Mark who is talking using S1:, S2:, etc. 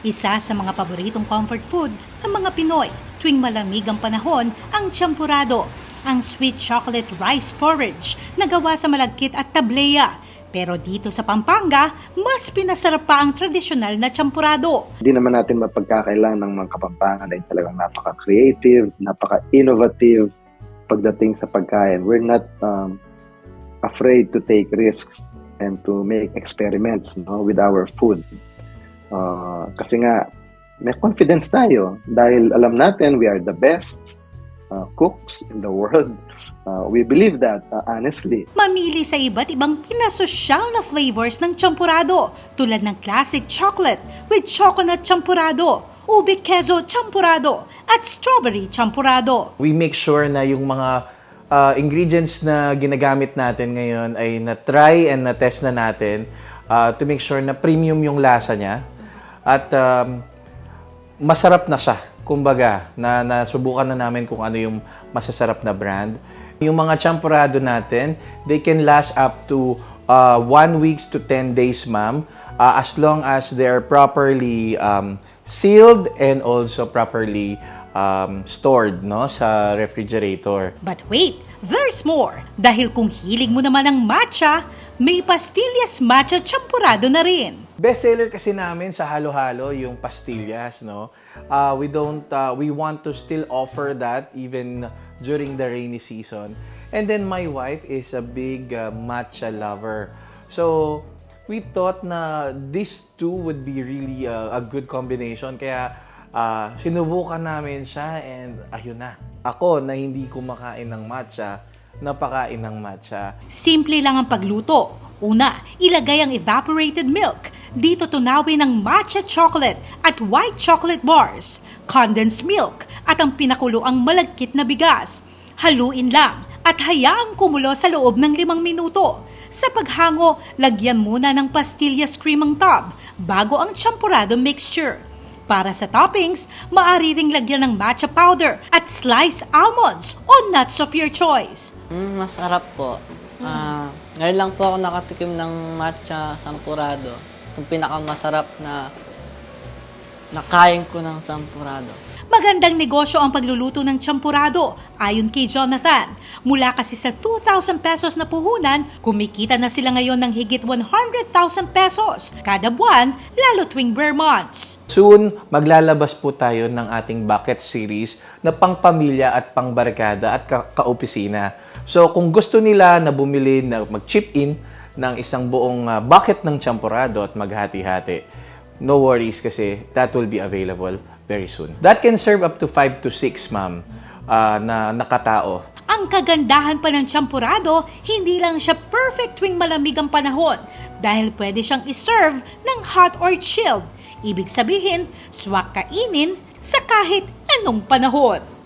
S1: Isa sa mga paboritong comfort food ng mga Pinoy tuwing malamig ang panahon ang champurado, ang sweet chocolate rice porridge na gawa sa malagkit at tableya. Pero dito sa Pampanga, mas pinasarap pa ang tradisyonal na champurado.
S2: Hindi naman natin mapagkakailan ng mga kapampangan ay talagang napaka-creative, napaka-innovative pagdating sa pagkain. We're not um, afraid to take risks and to make experiments no, with our food. Uh, kasi nga, may confidence tayo dahil alam natin we are the best uh, cooks in the world. Uh, we believe that, uh, honestly.
S1: Mamili sa iba't ibang pinasosyal na flavors ng champurado tulad ng classic chocolate with coconut champurado, ube queso champurado, at strawberry champurado.
S3: We make sure na yung mga uh, ingredients na ginagamit natin ngayon ay na-try and na-test na natin uh, to make sure na premium yung lasa niya at um, masarap na siya. Kumbaga, na nasubukan na namin kung ano yung masasarap na brand. Yung mga champurado natin, they can last up to uh, 1 weeks to 10 days, ma'am, uh, as long as they're properly um, sealed and also properly um, stored no sa refrigerator.
S1: But wait, there's more! Dahil kung hilig mo naman ang matcha, may pastillas matcha champurado na rin.
S3: Bestseller kasi namin sa halo-halo yung pastillas, no? Uh, we don't, uh, we want to still offer that even during the rainy season. And then my wife is a big uh, matcha lover. So, we thought na these two would be really uh, a good combination. Kaya, uh, sinubukan namin siya and ayun na. Ako na hindi kumakain ng matcha, napakain ng matcha.
S1: Simple lang ang pagluto. Una, ilagay ang evaporated milk. Dito tunawin ang matcha chocolate at white chocolate bars, condensed milk, at ang pinakulo ang malagkit na bigas. Haluin lang at hayaang kumulo sa loob ng limang minuto. Sa paghango, lagyan muna ng pastillas cream ang tub bago ang champurado mixture. Para sa toppings, maaari ring lagyan ng matcha powder at sliced almonds o nuts of your choice.
S4: Mm, masarap po. Ah, ngayon lang po ako nakatikim ng matcha sampurado. Itong pinakamasarap na nakain ko ng sampurado.
S1: Magandang negosyo ang pagluluto ng champurado, ayon kay Jonathan. Mula kasi sa 2,000 pesos na puhunan, kumikita na sila ngayon ng higit 100,000 pesos kada buwan, lalo tuwing bare months.
S3: Soon, maglalabas po tayo ng ating bucket series na pangpamilya at pangbarkada at ka- kaopisina. So, kung gusto nila na bumili na mag-chip in ng isang buong ah, bucket ng champurado at maghati-hati, no worries kasi that will be available very soon. That can serve up to 5 to 6, ma'am, ah, na nakatao.
S1: Ang kagandahan pa ng champurado, hindi lang siya perfect tuwing malamig ang panahon dahil pwede siyang iserve ng hot or chilled. Ibig sabihin, swak kainin sa kahit anong panahon.